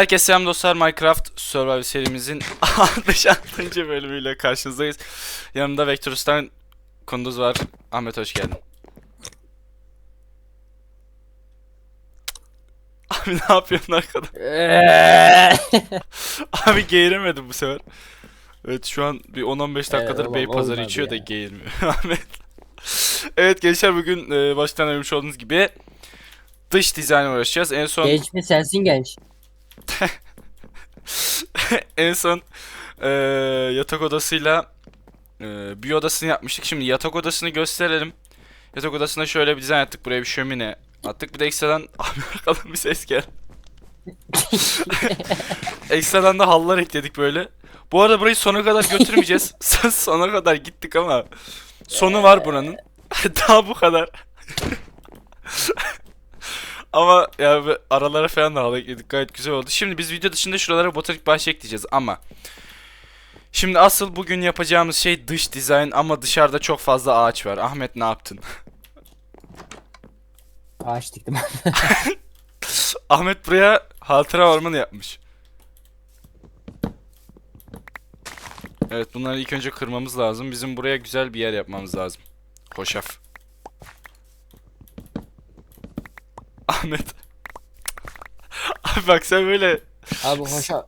Herkese selam dostlar. Minecraft Survival serimizin 66. bölümüyle karşınızdayız. Yanımda Vectorus'tan Kunduz var. Ahmet hoş geldin. Abi ne yapıyorsun arkada? Abi geğiremedim bu sefer. Evet şu an bir 10-15 dakikadır oğlum, Beypazarı olmadı içiyor da ya. geğirmiyor Ahmet. evet gençler bugün e, baştan ölmüş olduğunuz gibi dış dizaynla uğraşacağız. En son genç mi sensin genç? en son eee, yatak odasıyla eee bir odasını yapmıştık. Şimdi yatak odasını gösterelim. Yatak odasına şöyle bir dizayn attık. Buraya bir şömine attık. Bir de ekstradan abi arkadan bir ses gel. ekstradan da halılar ekledik böyle. Bu arada burayı sona kadar götürmeyeceğiz. sona kadar gittik ama sonu var buranın. Daha bu kadar. Ama ya aralara falan da ekledik gayet güzel oldu. Şimdi biz video dışında şuralara botanik bahçe ekleyeceğiz ama Şimdi asıl bugün yapacağımız şey dış dizayn ama dışarıda çok fazla ağaç var. Ahmet ne yaptın? Ağaç diktim. Ahmet buraya hatıra ormanı yapmış. Evet bunları ilk önce kırmamız lazım. Bizim buraya güzel bir yer yapmamız lazım. Hoşaf. Ahmet. Abi bak sen böyle Abi hoşa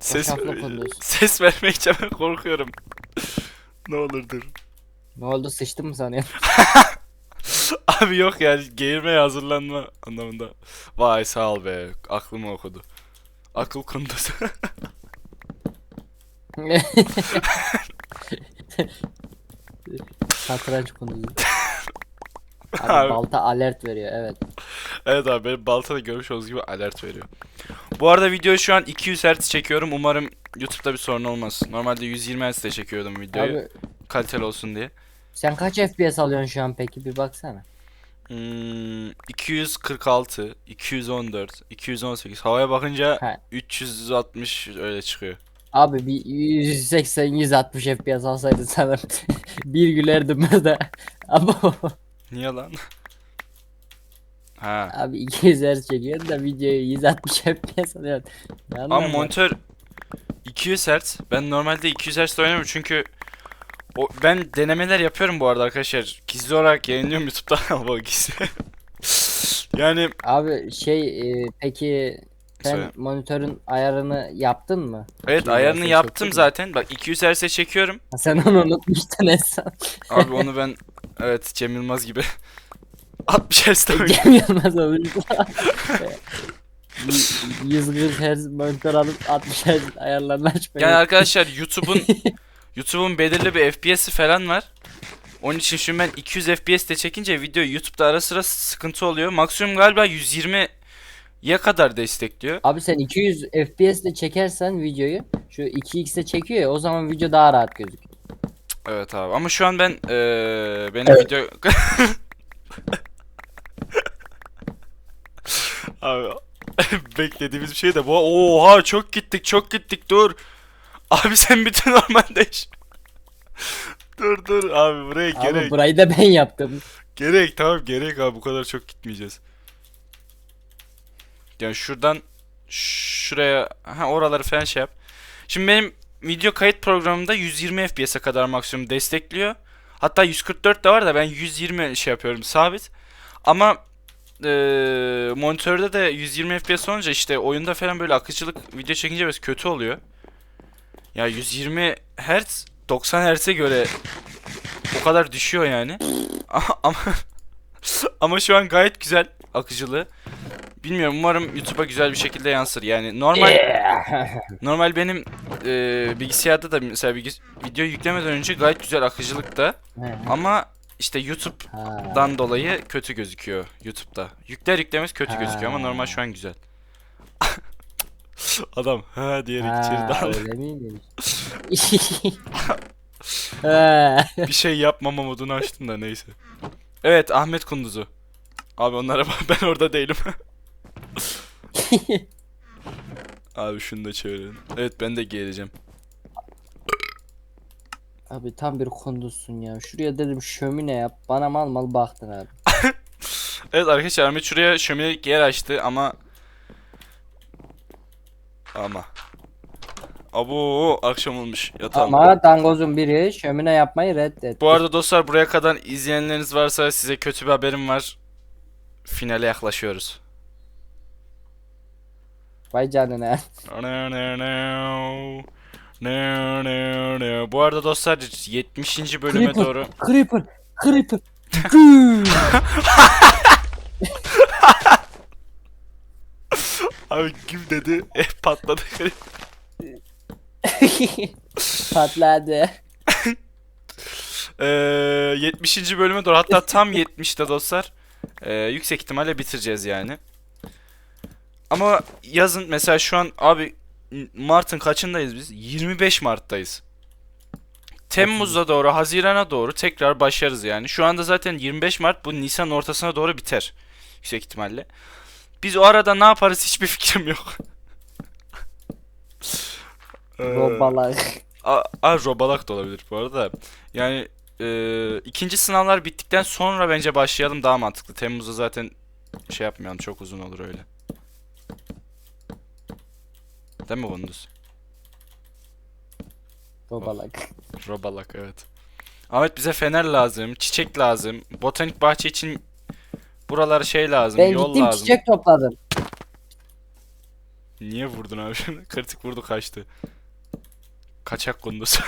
ses ses vermeye hiç hemen korkuyorum. ne olur dur. ne oldu sıçtın mı sanıyorsun? Abi yok ya geğirmeye hazırlanma anlamında. Vay sağ ol be aklımı okudu. Akıl kundusu. Satranç konusu. Abi, balta alert veriyor evet. evet abi benim baltada görmüş olduğunuz gibi alert veriyor. Bu arada videoyu şu an 200 Hz çekiyorum. Umarım YouTube'da bir sorun olmaz. Normalde 120 Hz'de çekiyordum videoyu. Abi Kaliteli olsun diye. sen kaç FPS alıyorsun şu an peki bir baksana. Hmm, 246, 214, 218. Havaya bakınca Ha. 360 öyle çıkıyor. Abi bir 180 160 FPS alsaydın sana bir gülerdim ben de. Ama Niye lan? ha. abi 200 Hz çekiyorsun da videoyu 160 FPS alıyorsun. Ne Ama anlamı var? monitör 200 Hz. Ben normalde 200 Hz oynamıyorum çünkü o, ben denemeler yapıyorum bu arada arkadaşlar. Gizli olarak yayınlıyorum YouTube'da bu gizli. yani Abi şey e, peki sen Söyle. monitörün ayarını yaptın mı? evet 200 ayarını Hz'e yaptım çektin mi? zaten. Bak 200 Hz'e çekiyorum. Ha, Sen onu unutmuştun Esen. Abi onu ben evet Cem Yılmaz gibi 60 Hz'de oynuyorum. Cem Yılmaz olmuş. 140 Hz monitör alıp 60 Hz ayarlarını açmayı. Yani arkadaşlar YouTube'un YouTube'un belirli bir FPS'i falan var. Onun için şimdi ben 200 FPS de çekince video YouTube'da ara sıra sıkıntı oluyor. Maksimum galiba 120 ya kadar destekliyor. Abi sen 200 FPS ile çekersen videoyu şu 2x'e çekiyor ya o zaman video daha rahat gözüküyor. Evet abi ama şu an ben eee benim video Abi beklediğimiz bir şey de bu. Oha çok gittik çok gittik dur. Abi sen bütün ormandayız. dur dur abi buraya Abi gerek. burayı da ben yaptım. Gerek tamam gerek abi bu kadar çok gitmeyeceğiz. Yani şuradan şuraya ha oraları falan şey yap. Şimdi benim video kayıt programımda 120 FPS'e kadar maksimum destekliyor. Hatta 144 de var da ben 120 şey yapıyorum sabit. Ama eee monitörde de 120 FPS olunca işte oyunda falan böyle akıcılık video çekince biraz kötü oluyor. Ya 120 Hz 90 Hz'e göre o kadar düşüyor yani. ama, ama şu an gayet güzel akıcılığı. Bilmiyorum umarım YouTube'a güzel bir şekilde yansır. Yani normal normal benim e, bilgisayarda da mesela bilgis- video yüklemeden önce gayet güzel akıcılıkta ama işte YouTube'dan dolayı kötü gözüküyor YouTube'da. Yükler yüklemez kötü gözüküyor ama normal şu an güzel. Adam ha diyerek içeri daldı. öyle miymiş? Ha. bir şey yapmama modunu açtım da neyse. Evet Ahmet Kunduz'u. Abi onlara bak ben orada değilim. Abi şunu da çevirelim. Evet ben de geleceğim. Abi tam bir kunduzsun ya. Şuraya dedim şömine yap. Bana mal mal baktın abi. Evet arkadaşlar Ahmet şuraya şöminelik yer açtı ama Ama. Abo akşam olmuş. Yatalım. Ama dangozun biri şömine yapmayı reddetti. Bu arada dostlar buraya kadar izleyenleriniz varsa size kötü bir haberim var. Finale yaklaşıyoruz. Vay canına. Bu arada dostlar 70. bölüme Creeper. doğru Creeper. Creeper. Abi kim dedi? Eh patladı. Patladı. Ee, 70. bölüme doğru hatta tam 70'te dostlar. Ee, yüksek ihtimalle bitireceğiz yani. Ama yazın mesela şu an abi Mart'ın kaçındayız biz? 25 Mart'tayız. Temmuz'a doğru, Haziran'a doğru tekrar başlarız yani. Şu anda zaten 25 Mart bu Nisan ortasına doğru biter. Yüksek ihtimalle. Biz o arada ne yaparız hiçbir fikrim yok. Ee, Robalar. A, a robalak da olabilir bu arada. Yani e, ikinci sınavlar bittikten sonra bence başlayalım daha mantıklı. Temmuz'da zaten şey yapmayalım çok uzun olur öyle. Değil mi Kunduz? Robalak. Robalak evet. Ahmet bize fener lazım, çiçek lazım, botanik bahçe için buralar şey lazım, Ben yol gittim lazım. çiçek topladım. Niye vurdun abi? Kritik vurdu kaçtı. Kaçak kunduz.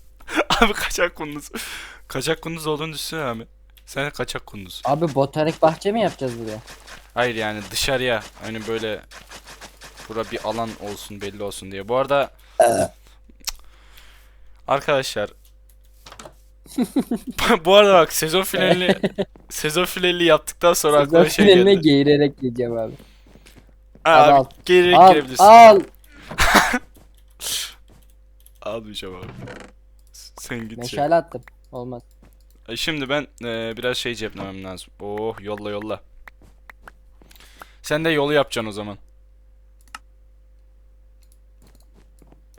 abi kaçak kunduz. Kaçak kunduz olduğunu düşünsene abi. Sen kaçak kunduz. Abi botanik bahçe mi yapacağız buraya? Hayır yani dışarıya hani böyle bura bir alan olsun belli olsun diye. Bu arada arkadaşlar bu arada bak sezon finali sezon finali yaptıktan sonra aklıma şey finaline geldi. geğirerek gideceğim abi. Abi al. geri Al girebilirsin. al. Almayacağım abi. Sen git şey. Meşale attım. Olmaz. Ay, Şimdi ben eee, biraz şey ceplemem lazım. Oh yolla yolla. Sen de yolu yapacaksın o zaman.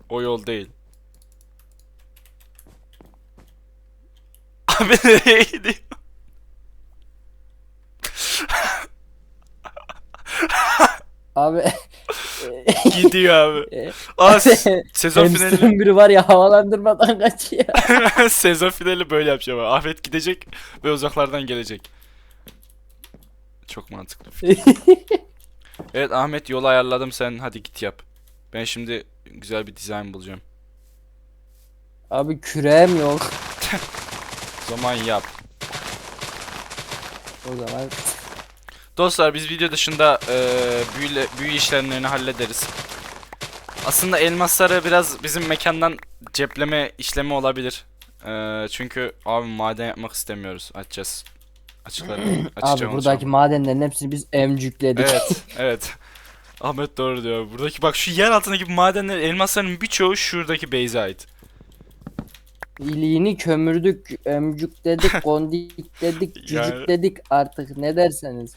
O yol değil. Abi nereye gidiyor? Abi. Gidiyor abi. E, Aa, sezon finali. Hamsterın biri var ya havalandırmadan kaçıyor. sezon finali böyle yapacağım abi. Ahmet gidecek ve uzaklardan gelecek. Çok mantıklı. Evet Ahmet yolu ayarladım sen hadi git yap. Ben şimdi güzel bir dizayn bulacağım. Abi küreğim yok. O zaman yap. O zaman Dostlar biz video dışında eee büyüle, büyü işlemlerini hallederiz. Aslında elmasları biraz bizim mekandan cepleme işlemi olabilir. Eee, çünkü abi maden yapmak istemiyoruz. Açacağız. Açıkları. abi açacağım buradaki madenlerin hepsini biz emcükledik. Evet, evet. Ahmet doğru diyor. Buradaki bak şu yer altındaki madenler, elmasların birçoğu şuradaki base'e ait. İliğini kömürdük, emcükledik, kondik dedik, Yani- cücük dedik artık ne derseniz.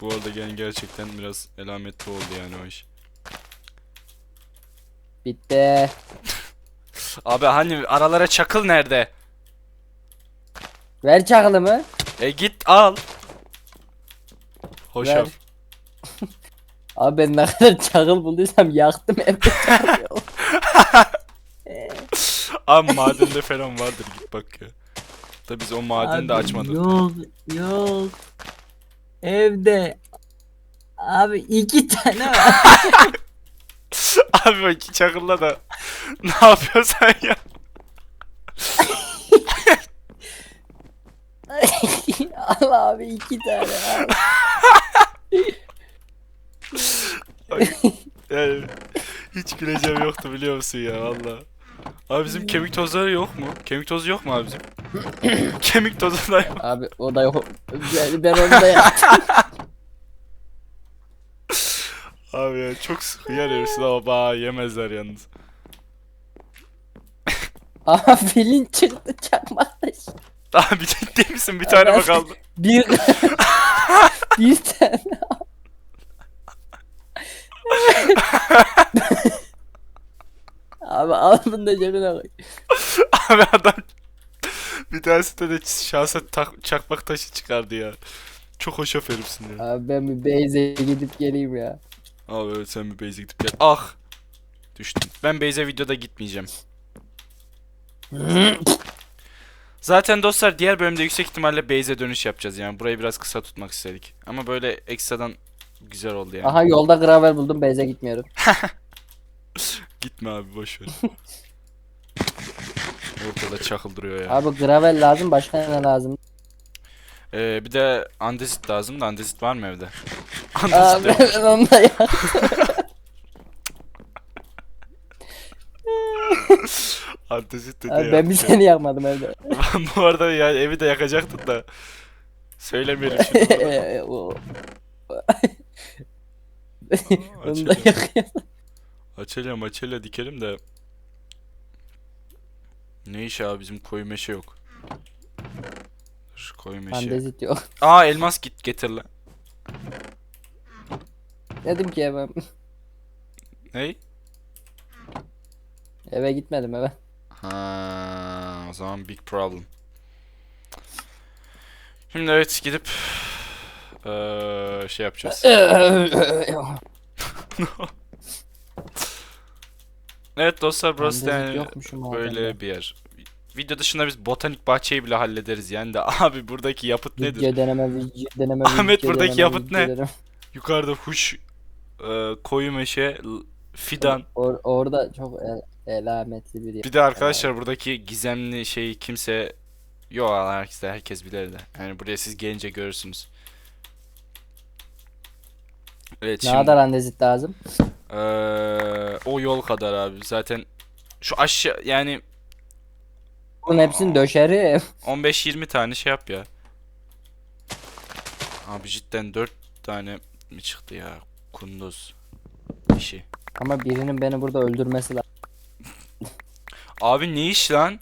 Bu arada yani gerçekten biraz elametli oldu yani o iş. Bitti. Abi hani aralara çakıl nerede? Ver çakılımı. E git al. Hoş Ver. Abi ben ne kadar çakıl bulduysam yaktım evde çakıl. Abi madende falan vardır git bak ya. Da biz o madeni de açmadık. Yok yok. Evde. Abi iki tane var. Abi bak iki çakılla da ne yapıyorsan ya. Al abi iki tane. Ay, yani hiç güleceğim yoktu biliyor musun ya valla. Abi bizim kemik tozları yok mu? Kemik tozu yok mu abi bizim? kemik tozu da yok. Abi o da yok. Ben, ben onu da yaptım. Abi ya çok sıkıyor herifsin ama bağ yemezler yalnız. Ama filin çıktı çakmaktaş. Abi ciddi misin? Bir tane mi kaldı? Bir bir tane. Abi al bunu da cebine koy. Abi adam bir tanesinde de şahsen tak, çakmak taşı çıkardı ya. Çok hoş herifsin ya. Abi ben bir Beyze'ye gidip geleyim ya. Abi evet sen bir base'e gidip gel. Ah! Düştüm. Ben base'e videoda gitmeyeceğim. Zaten dostlar diğer bölümde yüksek ihtimalle base'e dönüş yapacağız yani. Burayı biraz kısa tutmak istedik. Ama böyle ekstradan güzel oldu yani. Aha yolda gravel buldum. Beyze gitmiyorum. Gitme abi boş ver. Ortada çakıl duruyor ya. Abi gravel lazım. Başka ne lazım? Ee, bir de andezit lazım da andezit var mı evde? Abi Andezit yok. ben onu da ya. Andezit dedi ya. ben bir seni yakmadım evde. Bu arada yani evi de yakacaktık da. Söylemeyelim şimdi. Ee, o- Onu da Açelya. yakıyor. Açelya maçelya dikelim de. Ne iş abi bizim koyu meşe yok. Dur koyu meşe. Pandezit yok. Aa elmas git getir lan. Dedim ki eve, Ney? eve gitmedim eve. Ha, o zaman big problem. Şimdi evet gidip eee, şey yapacağız. Evet dostlar burası Pandezit yani abi böyle bir yer. Video dışında biz botanik bahçeyi bile hallederiz yani de abi buradaki yapıt nedir? Video deneme, video deneme, Ahmet, video buradaki deneme, yapıt ne? Yukarıda huş eee, koyu meşe fidan. Or- orada çok el- elametli bir. Bir de arkadaşlar buradaki gizemli şeyi kimse yok herkes herkes bilir de. Yani buraya siz gelince görürsünüz. Evet Ne şimdi kadar andezit lazım? eee, o yol kadar abi. Zaten şu aşağı yani Bunun hepsini döşerim. 15-20 tane şey yap ya. Abi cidden 4 tane mi çıktı ya? Kunduz işi. Ama birinin beni burada öldürmesi lazım. Abi ne iş lan?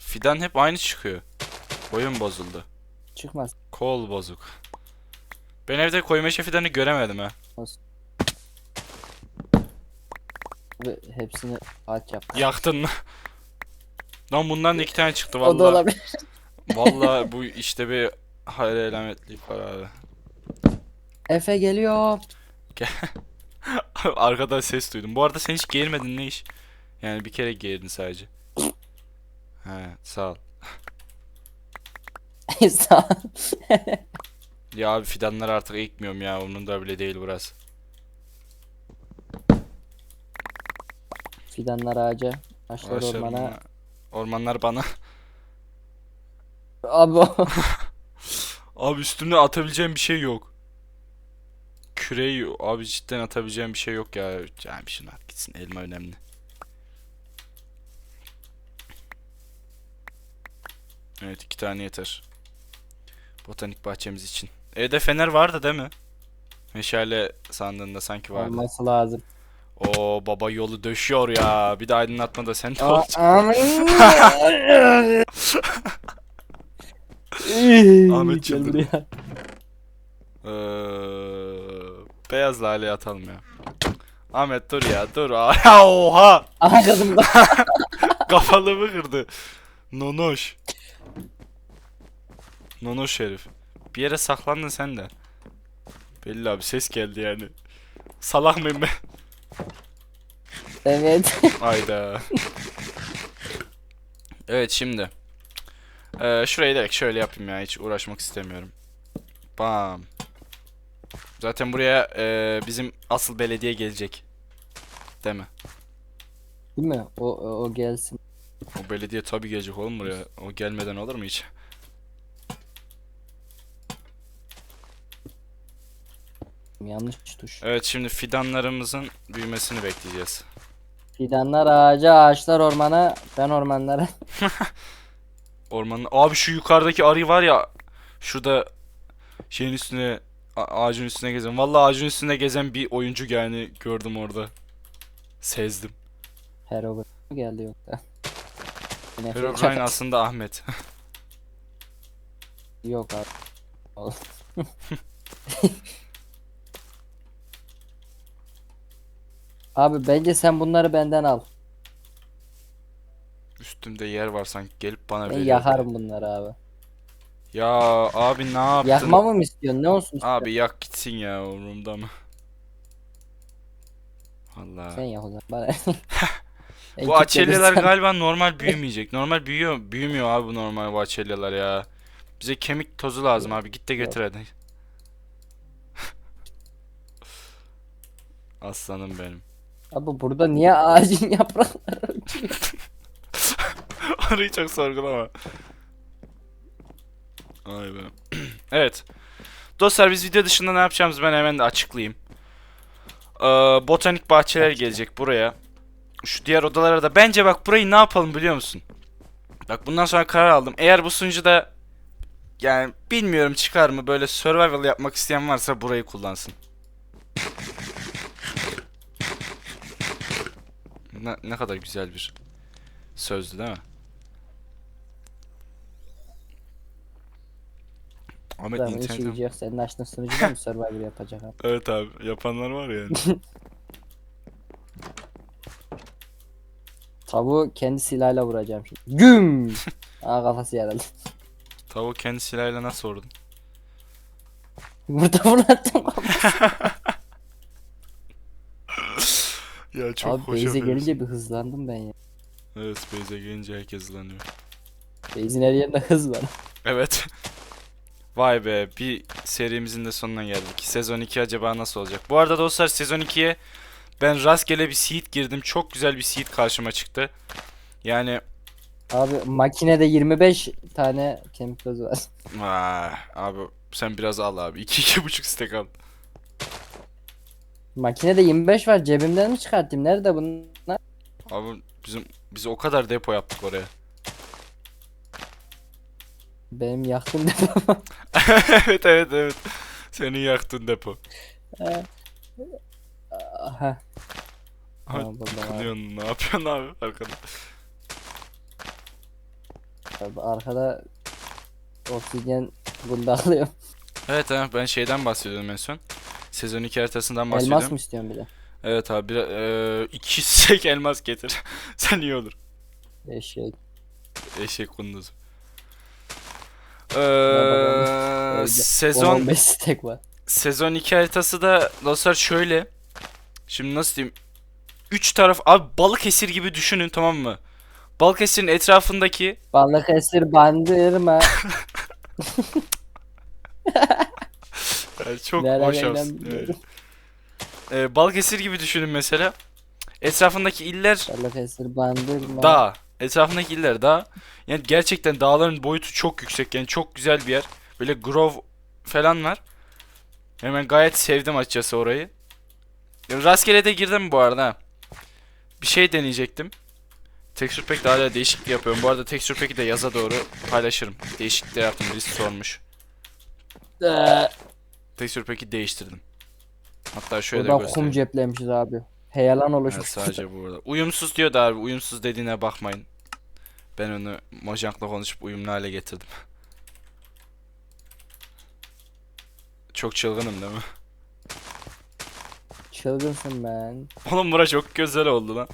Fidan hep aynı çıkıyor. Oyun bozuldu. Çıkmaz. Kol bozuk. Ben evde koyu meşe fidanı göremedim ha. Ve hepsini aç yap. Yaktın mı? Lan bundan da iki tane çıktı O da vallahi. olabilir. Vallahi bu işte bir hayır alametlik var abi. Efe geliyor. Arkadan ses duydum. Bu arada sen hiç geğirmedin ne iş? Yani bir kere geğirdin sadece. He sağ ol. Sağ ol. Ya abi fidanları artık ekmiyorum ya. Onun da bile değil burası. Fidanlar ağaca. Ağaçlar ormana. bana- Ormanlar bana. Abi o. Abi üstümde atabileceğim bir şey yok. Küreği. Abi cidden atabileceğim bir şey yok ya. Yani şunu at gitsin. Elma önemli. Evet iki tane yeter. Botanik bahçemiz için. Evde fener vardı değil mi? Meşale sandığında sanki vardı. olması lazım. O baba yolu döşüyor ya. Bir de aydınlatma da sende Aa, olacak. Ahmet çıldırdı. Ee, beyaz lale atalım ya. Ahmet dur ya dur. Oha! Aha kızım. Kafalımı kırdı. Nonoş. Nonoş herif. Bir yere saklandın sen de. Belli abi ses geldi yani. Salak mıyım ben? Evet. Ayda. Evet şimdi. Ee, şurayı direkt şöyle yapayım ya hiç uğraşmak istemiyorum. Bam. Zaten buraya e, bizim asıl belediye gelecek. Değil mi? Değil mi? O, o, o gelsin. O belediye tabii gelecek oğlum buraya. O gelmeden olur mu hiç? Yanlış tuş. Evet şimdi fidanlarımızın büyümesini bekleyeceğiz. Fidanlar ağaca, ağaçlar ormana, ben ormanlara. Ormanın... Abi şu yukarıdaki arı var ya. Şurada şeyin üstüne a- ağacın üstüne gezen. Vallahi ağacın üstünde gezen bir oyuncu yani gördüm orada. Sezdim. Herobrine geldi yoksa. Yine Herobrine aslında Ahmet. Yok abi. Abi bence sen bunları benden al. Üstümde yer var sanki gelip bana Ben veriyor. yakarım bunları abi. Ya abi ne yaptın? Yakmamı mı istiyorsun? Ne olsun istiyorsun? Abi yak gitsin ya umurumda mı? Allah. Sen yap o zaman. Bana. Bu açelyalar kilitledim, galiba normal büyümeyecek. Normal büyüyor. Büyümüyor abi bu normal bu açelyalar ya. Bize kemik tozu lazım abi. Git de getir hadi. Aslanım benim. Abi burada niye ağacın yaprakları? Orayı çok sorgulama. Ay be. evet. Dostlar biz video dışında ne yapacağımızı ben hemen de açıklayayım. Ee, botanik bahçeler gelecek buraya. Şu diğer odalara da. Bence bak burayı ne yapalım biliyor musun? Bak bundan sonra karar aldım. Eğer bu sunucuda yani bilmiyorum çıkar mı böyle survival yapmak isteyen varsa burayı kullansın. Ne, ne kadar güzel bir sözdü değil mi? Ahmet işi internetten... gücü yok. Senin açtığın sunucuda mı Survivor yapacak abi? Evet abi yapanlar var ya. Tavuğu kendi silahıyla vuracağım şimdi. Güm! Aa kafası yaraldı. Tavuk kendi silahıyla nasıl vurdun? Burada fırlattım. Ya çok Abi hoş Beyze gelince bir hızlandım ben ya. Evet Beyze gelince herkes hızlanıyor. Beyzin her yerinde hız var. Evet. Vay be bir serimizin de sonuna geldik. Sezon 2 acaba nasıl olacak? Bu arada dostlar sezon 2'ye ben rastgele bir seed girdim. Çok güzel bir seed karşıma çıktı. Yani Abi makinede 25 tane kemik tozu var. Vay, abi sen biraz al abi. 2 iki, buçuk stek al. Makinede 25 var cebimden mi çıkartayım? Nerede bunlar? Abi bizim biz o kadar depo yaptık oraya. Benim yaktım depo. evet evet evet. Senin yaktın depo. Aha. Abi. Kınıyorsun, ne yapıyorsun abi arkada? Abi Arkada oksijen gundaklıyorum. Evet ha ben şeyden bahsediyordum en son. Sezon 2 haritasından Elmas bahsediyorum. mı istiyorsun bir de? Evet abi bir, e, iki sek elmas getir. Sen iyi olur. Eşek. Eşek bakalım. Ee, sezon 15 stek var. sezon 2 haritası da dostlar şöyle. Şimdi nasıl diyeyim? 3 taraf abi Balıkesir gibi düşünün tamam mı? Balıkesir'in etrafındaki Balık esir bandırma. Yani çok Ne hoş olsun. bilmiyorum. Ee, Balıkesir gibi düşünün mesela. Etrafındaki iller Balık esir bandırma. dağ. Etrafındaki iller dağ. Yani gerçekten dağların boyutu çok yüksek. Yani çok güzel bir yer. Böyle grove falan var. Hemen gayet sevdim açıkçası orayı. Ya rastgele de girdim bu arada. ha. Bir şey deneyecektim. Texture Pack'te hala değişiklik yapıyorum. Bu arada Texture Pack'i de yaza doğru paylaşırım. Değişiklik de yaptım. Birisi sormuş. Ee, Texture Pack'i değiştirdim. Hatta şöyle de Buradan kum göstereyim. ceplemişiz abi. Heyelan Evet, oluşmuş. sadece burada. Uyumsuz diyor da abi. Uyumsuz dediğine bakmayın. Ben onu Mojank'la konuşup uyumlu hale getirdim. Çok çılgınım değil mi? Çılgınsın ben. Oğlum bura çok güzel oldu lan.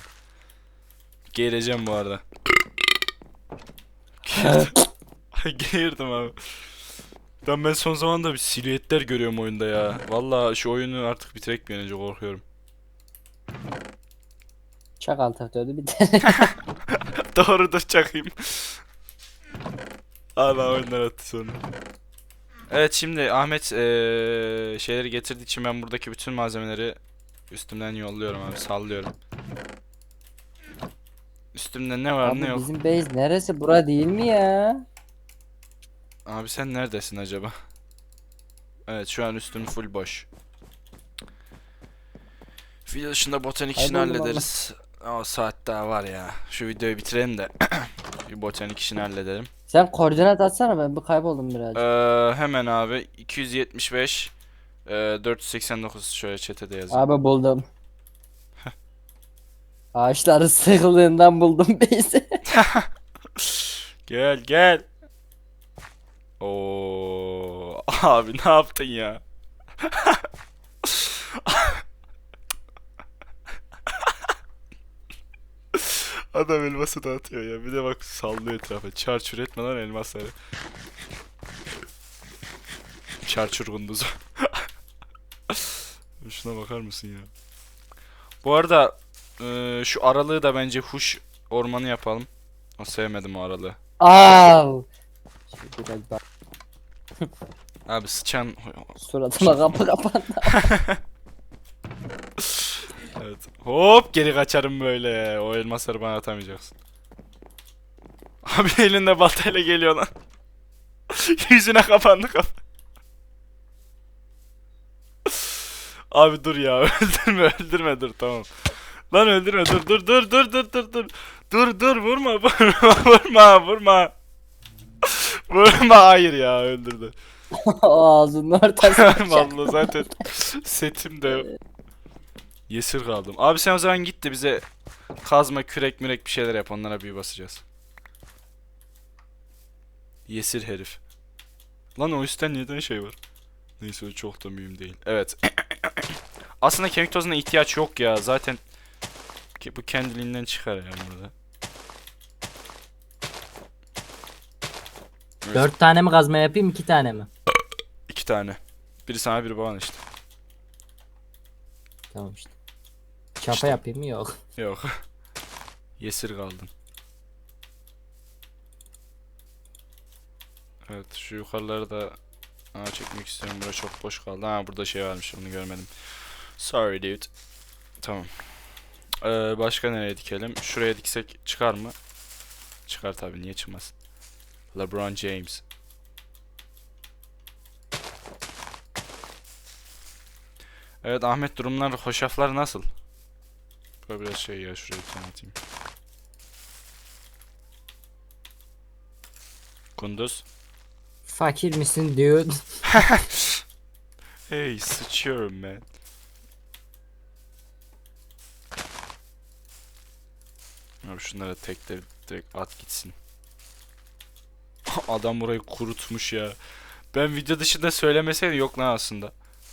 Geğireceğim bu arada. Geğirdim abi. Ben ben son zamanda bir silüetler görüyorum oyunda ya. Vallahi şu oyunu artık bitirek bir an önce korkuyorum. Çakal taktörü bir tane. Doğrudur çakayım. Hala oyunlar attı sonra. Evet şimdi Ahmet eee, şeyleri getirdiği için ben buradaki bütün malzemeleri üstümden yolluyorum abi sallıyorum. Üstümde ne var Abi ne yok. bizim base neresi? Bura değil mi ya? Abi sen neredesin acaba? Evet şu an üstüm full boş. Video dışında botanik işini hallederiz. O saat daha var ya. Şu videoyu bitirelim de bir botanik işini halledelim. Sen koordinat atsana ben bir kayboldum biraz. Ee, hemen abi 275 e, 489 şöyle chat'e yazayım. Abi buldum. Ağaçları sıkıldığından buldum base'i. Gel gel. Oo abi ne yaptın ya? Adam elması dağıtıyor ya. Bir de bak sallıyor etrafa. Çarçur etme lan elmasları. Çarçur kunduzu. Şuna bakar mısın ya? Bu arada e, şu aralığı da bence huş ormanı yapalım. O sevmedim o aralığı. Aa! Şimdi biraz daha Abi sıçan suratıma kapı kapandı. Evet. Hop geri kaçarım böyle. O elmasları bana atamayacaksın. Abi elinde baltayla geliyor lan. Yüzüne kapandı kapı. Abi dur ya öldürme öldürme dur tamam. Lan öldürme dur dur dur dur dur dur dur. Dur dur vurma vurma vurma vurma. Vurma hayır ya öldürdü. Ağzının ortasına. Vallahi zaten setim de. Yesir kaldım. Abi sen o zaman git de bize kazma, kürek, mürek bir şeyler yap. Onlara büyü basacağız. Yesir herif. Lan o üstten neden şey var? Neyse o çok da mühim değil. Evet. Aslında kemik tozuna ihtiyaç yok ya. Zaten bu kendiliğinden çıkar ya burada. Dört tane mi kazma yapayım iki tane mi? iki tane. Biri sana biri bana işte. Tamam işte. Çapa İşte. yapayım mı? Yok. Yok. Yesir kaldın. Evet şu yukarıları da Aa, çekmek istiyorum. Bura çok boş kaldı. Ha burada şey varmış onu görmedim. Sorry dude. Tamam. Ee, başka nereye dikelim? Şuraya diksek çıkar mı? Çıkar tabii niye çıkmaz? LeBron James. Evet Ahmet durumlar, hoşaflar nasıl? Böyle biraz şey ya şuraya bir tane atayım. Kunduz. Fakir misin dude? Hey sıçıyorum man. Abi şunlara tekleri direkt at gitsin. Adam burayı kurutmuş ya. Ben video dışında söylemeseydim yok lan aslında.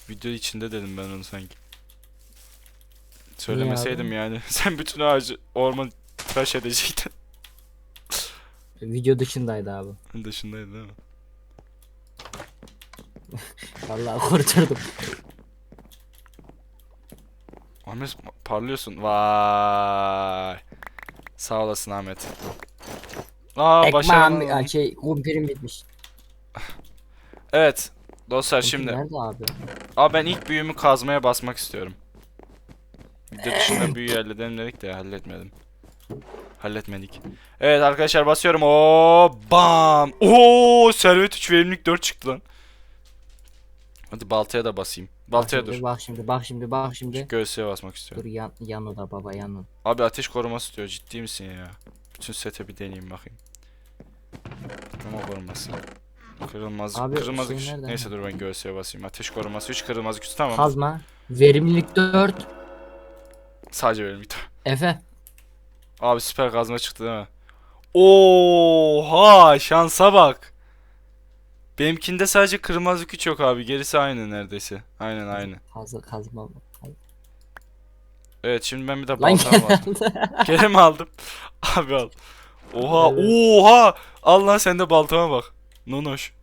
Video içinde dedim ben onu sanki. Söylemeseydim yani. Sen bütün ağacı orman tıraş edecektin. Video dışındaydı abi. Dışındaydı değil mi? Vallahi kurturdum. Ahmet parlıyorsun. Vay. Sağ olasın Ahmet. Aa Ekmeğim, başaramadım. ya şey kumpirim bitmiş. Evet. Dostlar Kumpir şimdi. Nerede abi? Aa ben ilk büyümü kazmaya basmak istiyorum. Video dışında büyüyü halledelim dedik de halletmedim. Halletmedik. Evet arkadaşlar basıyorum. Oo bam. Oo servet 3 verimlilik 4 çıktı lan. Hadi baltaya da basayım. Baltaya bak dur. şimdi, Bak şimdi bak şimdi bak şimdi. Göğsüye basmak istiyorum. Dur yan, yan oda baba yan oda. Abi ateş koruması diyor. Ciddi misin ya? Bütün sete bir deneyeyim bakayım. Ama koruması. Kırılmazlık, Abi, kırılmazlık. şey? Neyse dur ben göğsüye basayım. Ateş koruması 3, kırılmazlık 3 tamam. Kazma. Verimlilik 4. Sadece bir tane. Efe. Abi süper kazma çıktı değil mi? Oha şansa bak. Benimkinde sadece kırmızı güç yok abi. Gerisi aynı neredeyse. Aynen aynı. Kazma kazma. Evet şimdi ben bir de Lan baltama bastım. Geri mi aldım? Abi al. Oha oha. Al lan sen de baltama bak. Nonoş.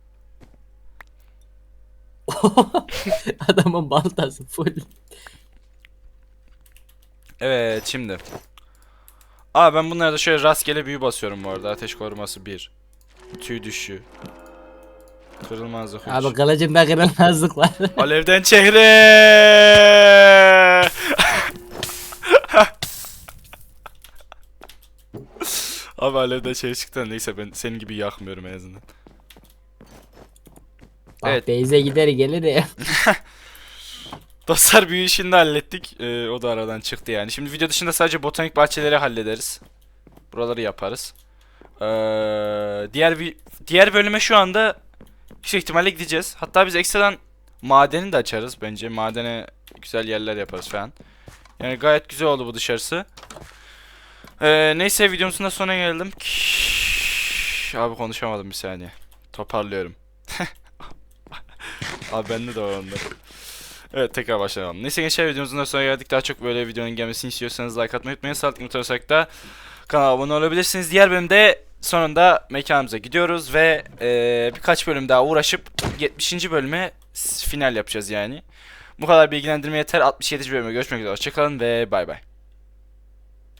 Adamın baltası full. Evet şimdi. Aa ben bunlara da şöyle rastgele büyü basıyorum bu arada. Ateş koruması 1. Tüy düşü. Kırılmazlık 3. Abi kılıcımda kırılmazlık var. Alevden çehre. Abi alevden şey çıktı neyse ben senin gibi yakmıyorum en azından. Bak Evet. Beyze gider gelir ya. Dostlar büyü işini de hallettik. Ee, o da aradan çıktı yani. Şimdi video dışında sadece botanik bahçeleri hallederiz. Buraları yaparız. Ee, diğer bir diğer bölüme şu anda yüksek ihtimalle gideceğiz. Hatta biz ekstradan madeni de açarız bence. Madene güzel yerler yaparız falan. Yani gayet güzel oldu bu dışarısı. Ee, neyse videomuzun da sonuna geldim. Abi konuşamadım bir saniye. Toparlıyorum. Abi bende de var. Evet tekrar başlayalım. Neyse gençler videomuzun da sonuna geldik. Daha çok böyle videonun gelmesini istiyorsanız like atmayı unutmayın. Sağlıklı mutlaka da kanala abone olabilirsiniz. Diğer bölümde sonunda mekanımıza gidiyoruz ve eee, birkaç bölüm daha uğraşıp 70. bölüme final yapacağız yani. Bu kadar bilgilendirme yeter. 67. bölüme görüşmek üzere. Hoşçakalın ve bay bay.